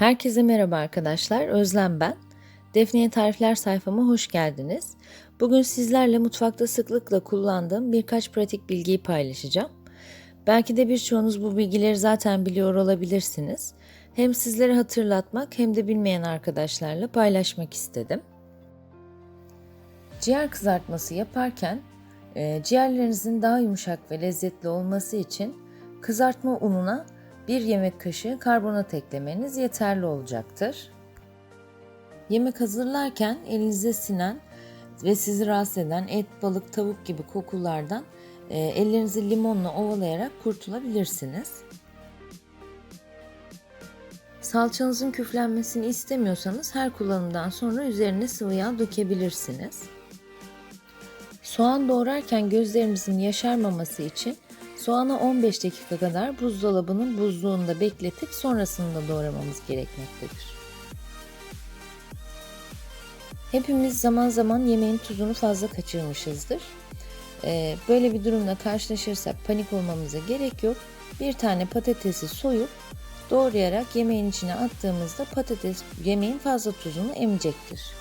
Herkese merhaba arkadaşlar. Özlem ben. Defne'ye tarifler sayfama hoş geldiniz. Bugün sizlerle mutfakta sıklıkla kullandığım birkaç pratik bilgiyi paylaşacağım. Belki de birçoğunuz bu bilgileri zaten biliyor olabilirsiniz. Hem sizlere hatırlatmak hem de bilmeyen arkadaşlarla paylaşmak istedim. Ciğer kızartması yaparken e, ciğerlerinizin daha yumuşak ve lezzetli olması için kızartma ununa 1 yemek kaşığı karbonat eklemeniz yeterli olacaktır. Yemek hazırlarken elinize sinen ve sizi rahatsız eden et, balık, tavuk gibi kokulardan e, ellerinizi limonla ovalayarak kurtulabilirsiniz. Salçanızın küflenmesini istemiyorsanız her kullanımdan sonra üzerine sıvı yağ dökebilirsiniz. Soğan doğrarken gözlerinizin yaşarmaması için soğanı 15 dakika kadar buzdolabının buzluğunda bekletip sonrasında doğramamız gerekmektedir. Hepimiz zaman zaman yemeğin tuzunu fazla kaçırmışızdır. Ee, böyle bir durumla karşılaşırsak panik olmamıza gerek yok. Bir tane patatesi soyup doğrayarak yemeğin içine attığımızda patates yemeğin fazla tuzunu emecektir.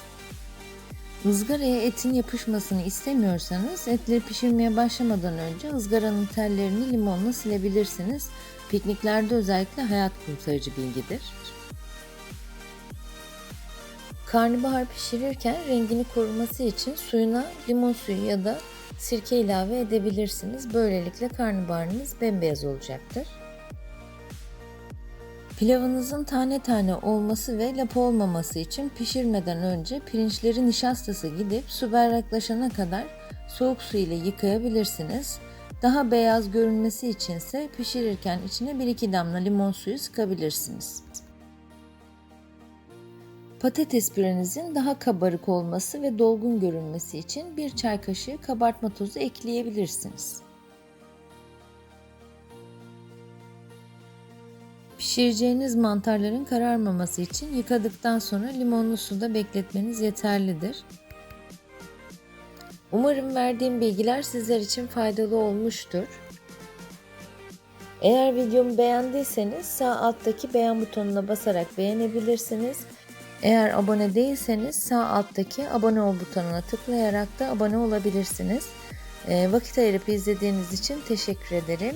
Izgaraya etin yapışmasını istemiyorsanız etleri pişirmeye başlamadan önce ızgaranın tellerini limonla silebilirsiniz. Pikniklerde özellikle hayat kurtarıcı bilgidir. Karnabahar pişirirken rengini koruması için suyuna limon suyu ya da sirke ilave edebilirsiniz. Böylelikle karnabaharınız bembeyaz olacaktır. Pilavınızın tane tane olması ve lapa olmaması için pişirmeden önce pirinçlerin nişastası gidip su berraklaşana kadar soğuk su ile yıkayabilirsiniz. Daha beyaz görünmesi içinse pişirirken içine 1-2 damla limon suyu sıkabilirsiniz. Patates pürenizin daha kabarık olması ve dolgun görünmesi için bir çay kaşığı kabartma tozu ekleyebilirsiniz. Pişireceğiniz mantarların kararmaması için yıkadıktan sonra limonlu suda bekletmeniz yeterlidir. Umarım verdiğim bilgiler sizler için faydalı olmuştur. Eğer videomu beğendiyseniz sağ alttaki beğen butonuna basarak beğenebilirsiniz. Eğer abone değilseniz sağ alttaki abone ol butonuna tıklayarak da abone olabilirsiniz. E, vakit ayırıp izlediğiniz için teşekkür ederim.